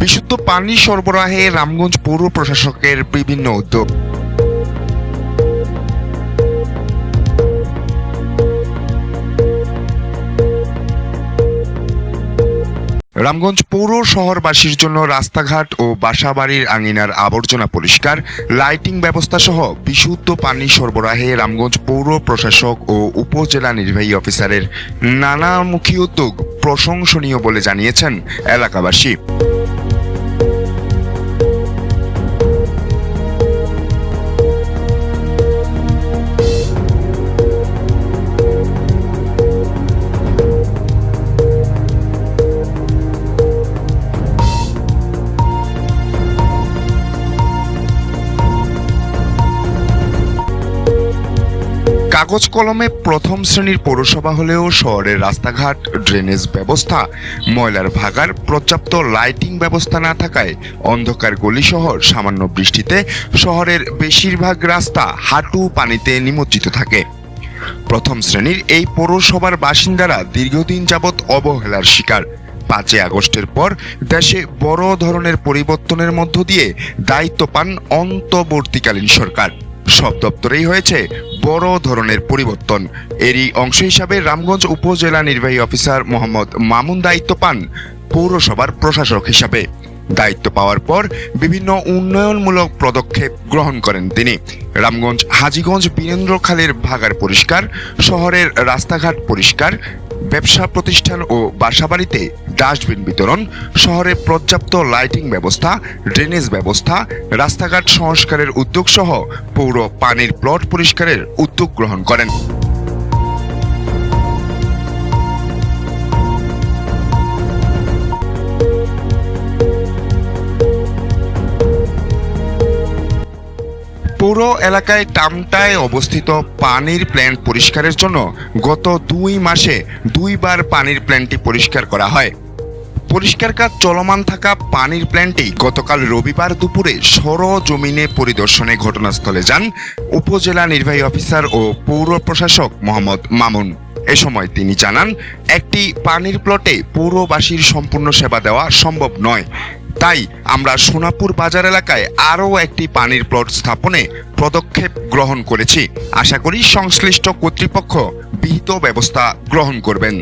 বিশুদ্ধ পানি সরবরাহে রামগঞ্জ পৌর প্রশাসকের বিভিন্ন উদ্যোগ। রামগঞ্জ পৌর শহরবাসীর জন্য রাস্তাঘাট ও বাসাবাড়ির আঙিনার আবর্জনা পরিষ্কার, লাইটিং ব্যবস্থা সহ বিশুদ্ধ পানি সরবরাহে রামগঞ্জ পৌর প্রশাসক ও উপজেলা নির্বাহী অফিসারের নানামুখী উদ্যোগ প্রশংসনীয় বলে জানিয়েছেন এলাকাবাসী। কাগজ কলমে প্রথম শ্রেণির পৌরসভা হলেও শহরের রাস্তাঘাট ড্রেনেজ ব্যবস্থা, ময়লার ভাগার, পর্যাপ্ত লাইটিং ব্যবস্থা না থাকায় অন্ধকার গলি শহর সামান্য বৃষ্টিতে শহরের বেশিরভাগ রাস্তা হাঁটু পানিতে নিমজ্জিত থাকে। প্রথম শ্রেণির এই পৌরসভার বাসিন্দারা দীর্ঘদিন যাবৎ অবহেলার শিকার। পাঁচই আগস্টের পর দেশে বড় ধরনের পরিবর্তনের মধ্য দিয়ে দায়িত্ব পান অন্তর্বর্তীকালীন সরকার। সব দপ্তরেই হয়েছে বড় ধরনের পরিবর্তন। এরই অংশ হিসাবে রামগঞ্জ উপজেলা নির্বাহী অফিসার মোহাম্মদ মামুন দায়িত্ব পান পৌরসভার প্রশাসক হিসাবে। দায়িত্ব পাওয়ার পর বিভিন্ন উন্নয়নমূলক পদক্ষেপ গ্রহণ করেন তিনি। রামগঞ্জ, হাজিগঞ্জ বীরেন্দ্র খালের ভাগার পরিষ্কার, শহরের রাস্তাঘাট পরিষ্কার ব্যবসা প্রতিষ্ঠান ও বাসাবাড়িতে ডাস্টবিন বিতরণ, শহরে পর্যাপ্ত লাইটিং ব্যবস্থা, ড্রেনেজ ব্যবস্থা, রাস্তাঘাট সংস্কারের উদ্যোগ সহ পৌর পানির প্লট পরিষ্কারের উদ্যোগ গ্রহণ করেন। পৌর এলাকায় টামটায় অবস্থিত পানির প্ল্যান্ট পরিষ্কারের জন্য গত দুই মাসে দুইবার পানির প্ল্যান্টটি পরিষ্কার করা হয়। পরিষ্কার কাজ চলমান থাকা পানির প্ল্যান্টটি গতকাল রবিবার দুপুরে সরজমিনে পরিদর্শনে ঘটনাস্থলে যান উপজেলা নির্বাহী অফিসার ও পৌর প্রশাসক মোহাম্মদ মামুন। এ সময় তিনি জানান, একটি পানির প্লটে পৌরবাসীর সম্পূর্ণ সেবা দেওয়া সম্ভব নয়। তাই আমরা সোনাপুর বাজার এলাকায় আরও একটি পানির প্লট স্থাপনে পদক্ষেপ গ্রহণ করেছি। আশা করি সংশ্লিষ্ট কর্তৃপক্ষ বিহিত ব্যবস্থা গ্রহণ করবেন।